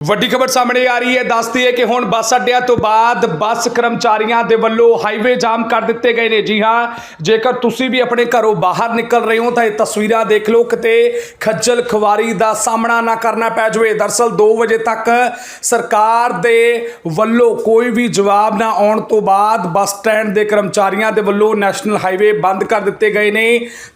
ਵੱਡੀ ਖਬਰ ਸਾਹਮਣੇ ਆ ਰਹੀ ਹੈ। ਦੱਸਦੀ ਹੈ ਕਿ ਹੁਣ ਬੱਸ ਅੱਡਿਆਂ ਤੋਂ ਬਾਅਦ ਬੱਸ ਕਰਮਚਾਰੀਆਂ ਦੇ ਵੱਲੋਂ ਹਾਈਵੇ ਜਾਮ ਕਰ ਦਿੱਤੇ ਗਏ ਨੇ। ਜੀ ਹਾਂ, ਜੇਕਰ ਤੁਸੀਂ ਵੀ ਆਪਣੇ ਘਰੋਂ ਬਾਹਰ ਨਿਕਲ ਰਹੇ ਹੋ ਤਾਂ ਇਹ ਤਸਵੀਰਾਂ ਦੇਖ ਲਓ। ਕਿਤੇ ਖੱਜਲ ਖਵਾਰੀ ਦਾ ਸਾਹਮਣਾ ਨਾ ਕਰਨਾ ਪੈ ਜਾਵੇ। ਦਰਸਲ 2 ਵਜੇ ਤੱਕ ਸਰਕਾਰ ਦੇ ਵੱਲੋਂ ਕੋਈ ਵੀ ਜਵਾਬ ਨਾ ਆਉਣ ਤੋਂ ਬਾਅਦ ਬੱਸ ਸਟੈਂਡ ਦੇ ਕਰਮਚਾਰੀਆਂ ਦੇ ਵੱਲੋਂ ਨੈਸ਼ਨਲ ਹਾਈਵੇ ਬੰਦ ਕਰ ਦਿੱਤੇ ਗਏ ਨੇ।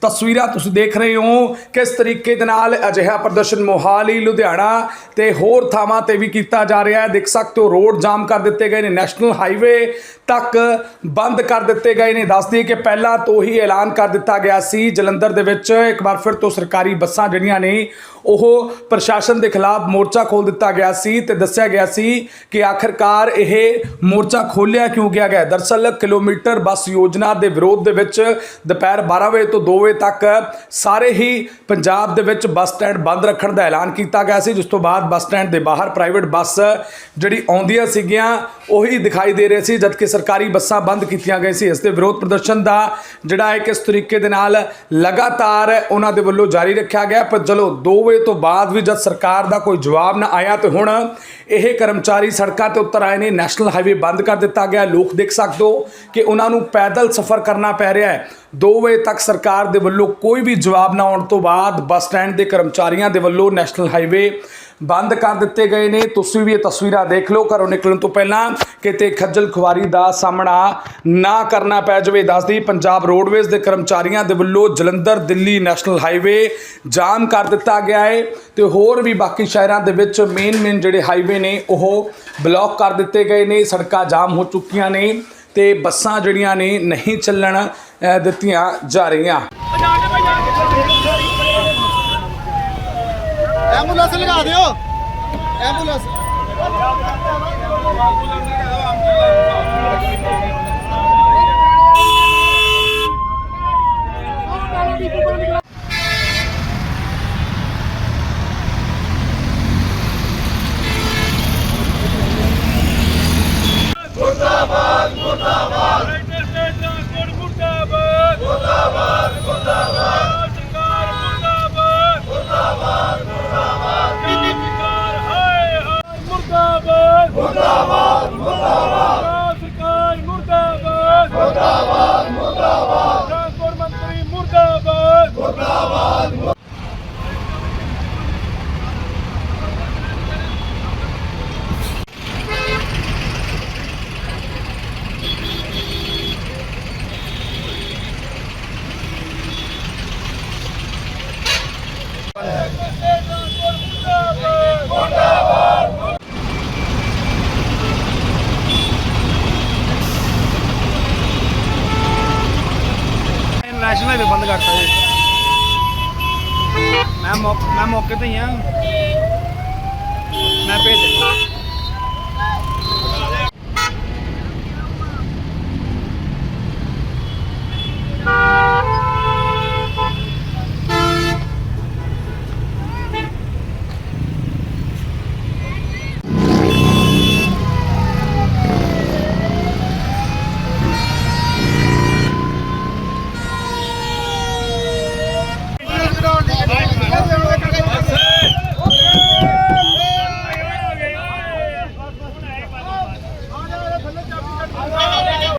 ਤਸਵੀਰਾਂ ਤੁਸੀਂ ਦੇਖ ਰਹੇ ਹੋ। ਕਿਸ ਤਰੀਕੇ ਦੇ ਨਾਲ ਅਜਿਹਾ ਪ੍ਰਦਰਸ਼ਨ ਮੋਹਾਲੀ, ਲੁਧਿਆਣਾ ਤੇ ਹੋਰ ਥਾਵਾਂ ਤੇ ਵੀ ਕੀਤਾ ਜਾ ਰਿਹਾ ਹੈ। ਦੇਖ ਸਕਦੇ ਹੋ, ਰੋਡ ਜਾਮ ਕਰ ਦਿੱਤੇ ਗਏ ਨੇ। ਨੈਸ਼ਨਲ ਹਾਈਵੇ ਤੱਕ ਬੰਦ ਕਰ ਦਿੱਤੇ ਗਏ ਨੇ। ਦੱਸ ਦਈਏ ਕਿ ਪਹਿਲਾਂ ਤੋਂ ਹੀ ਐਲਾਨ ਕਰ ਦਿੱਤਾ ਗਿਆ ਸੀ ਜਲੰਧਰ ਦੇ ਵਿੱਚ। ਇੱਕ ਵਾਰ ਫਿਰ ਤੋਂ ਸਰਕਾਰੀ ਬੱਸਾਂ ਜਿਹੜੀਆਂ ਨੇ ਉਹ ਪ੍ਰਸ਼ਾਸਨ ਦੇ ਖਿਲਾਫ ਮੋਰਚਾ ਖੋਲ ਦਿੱਤਾ ਗਿਆ ਸੀ ਤੇ ਦੱਸਿਆ ਗਿਆ ਸੀ ਕਿ ਆਖਰਕਾਰ ਇਹ ਮੋਰਚਾ ਖੋਲਿਆ ਕਿਉਂ ਗਿਆ ਗਿਆ ਦਰਸਲ ਕਿਲੋਮੀਟਰ ਬੱਸ ਯੋਜਨਾ ਦੇ ਵਿਰੋਧ ਦੇ ਵਿੱਚ ਦੁਪਹਿਰ 12 ਵਜੇ ਤੋਂ 2 ਵਜੇ ਤੱਕ ਸਾਰੇ ਹੀ ਪੰਜਾਬ ਦੇ ਵਿੱਚ ਬੱਸ ਸਟੈਂਡ ਬੰਦ ਰੱਖਣ ਦਾ ਐਲਾਨ ਕੀਤਾ ਗਿਆ ਸੀ, ਜਿਸ ਤੋਂ ਬਾਅਦ ਬੱਸ ਸਟੈਂਡ ਦੇ ਬਾਹਰ ਪ੍ਰਾਈਵੇਟ ਬੱਸ ਜਿਹੜੀ ਆਉਂਦੀਆਂ ਸੀਗੀਆਂ, ਉਹੀ ਦਿਖਾਈ ਦੇ ਰਹੇ ਸੀ, ਜਦਕਿ ਸਰਕਾਰੀ ਬੱਸਾਂ ਬੰਦ ਕੀਤੀਆਂ ਗਈਆਂ ਸੀ। ਇਸ ਦੇ ਵਿਰੋਧ ਪ੍ਰਦਰਸ਼ਨ ਦਾ ਜਿਹੜਾ ਹੈ ਕਿਸ ਤਰੀਕੇ ਦੇ ਨਾਲ ਲਗਾਤਾਰ ਉਹਨਾਂ ਦੇ ਵੱਲੋਂ ਜਾਰੀ ਰੱਖਿਆ ਗਿਆ ਪਰ ਚਲੋ 2 ਵਜੇ ਤੋਂ ਬਾਅਦ ਵੀ ਜਦ ਸਰਕਾਰ ਦਾ ਕੋਈ ਜਵਾਬ ਨਾ ਆਇਆ ਤੇ ਹੁਣ ਇਹ ਕਰਮਚਾਰੀ ਸੜਕਾਂ ਤੇ ਉੱਤਰ ਆਏ ਨੇ, ਨੈਸ਼ਨਲ ਹਾਈਵੇ ਬੰਦ ਕਰ ਦਿੱਤਾ ਗਿਆ। ਲੋਕ ਦੇਖ ਸਕਦੇ ਹੋ ਕਿ ਉਹਨਾਂ ਨੂੰ ਪੈਦਲ ਸਫ਼ਰ ਕਰਨਾ ਪੈ ਰਿਹਾ ਹੈ। 2 ਵਜੇ ਤੱਕ ਸਰਕਾਰ ਦੇ ਵੱਲੋਂ ਕੋਈ ਵੀ ਜਵਾਬ ਨਾ ਆਉਣ ਤੋਂ ਬਾਅਦ ਬੱਸ ਸਟੈਂਡ ਦੇ ਕਰਮਚਾਰੀਆਂ ਦੇ ਵੱਲੋਂ ਨੈਸ਼ਨਲ ਹਾਈਵੇ ਬੰਦ ਕਰ ਦਿੱਤੇ ਗਏ ਨੇ। ਤੁਸੀਂ ਵੀ ਇਹ ਤਸਵੀਰਾਂ ਦੇਖ ਲਓ। ਘਰੋਂ ਨਿਕਲਣ ਤੋਂ ਪਹਿਲਾਂ ਕਿਤੇ ਖੱਜਲ ਖੁਆਰੀ ਦਾ ਸਾਹਮਣਾ ਨਾ ਕਰਨਾ ਪੈ ਜਾਵੇ, ਦੱਸਦੀ ਪੰਜਾਬ ਰੋਡਵੇਜ਼ ਦੇ ਕਰਮਚਾਰੀਆਂ ਦੇ ਵੱਲੋਂ Jalandhar Delhi national highway jam ਕਰ ਦਿੱਤਾ ਗਿਆ ਹੈ ਤੇ ਹੋਰ ਵੀ ਬਾਕੀ ਸ਼ਹਿਰਾਂ ਦੇ ਵਿੱਚ ਮੇਨ ਮੇਨ ਜਿਹੜੇ ਹਾਈਵੇ ਨੇ, ਉਹ ਬਲੌਕ ਕਰ ਦਿੱਤੇ ਗਏ ਨੇ। ਸੜਕਾਂ ਜਾਮ ਹੋ ਚੁੱਕੀਆਂ ਨੇ ਤੇ ਬੱਸਾਂ ਜਿਹੜੀਆਂ ਨੇ ਨਹੀਂ ਚੱਲਣ। ਦਿੱਤੀਆਂ ਜਾ ਰਹੀਆਂ। ਐਂਬੂਲੈਂਸ ਲਗਾ ਦਿਓ। ਐਂਬੂਲੈਂਸ। ਮੁਰਦਾਬਾਦ ਮੁਰਦਾਬਾਦ ਮੁਰਦਾਬਾਦ ਮੁਰਦਾਬਾਦ ਸਰਕਾਰ ਮੁਰਦਾਬਾਦ ਮੁਰਦਾਬਾਦ ਮੁਰਦਾਬਾਦ ਸਰਕਾਰ ਹਾਏ ਹਾਏ ਮੁਰਦਾਬਾਦ ਮੁਰਦਾਬਾਦ ਮੁਰਦਾਬਾਦ ਸਰਕਾਰ ਮੁਰਦਾਬਾਦ ਮੁਰਦਾਬਾਦ ਮੁਰਦਾਬਾਦ ਟਰਾਂਸਪੋਰਟ ਮੰਤਰੀ ਮੁਰਦਾਬਾਦ ਨੈਸ਼ਨਲ ਹਾਈਵੇ ਬੰਦ ਕਰਤਾ ਜੀ। ਮੈਂ ਮੌ- ਮੈਂ ਮੌਕੇ ਤੇ ਹੀ ਆ।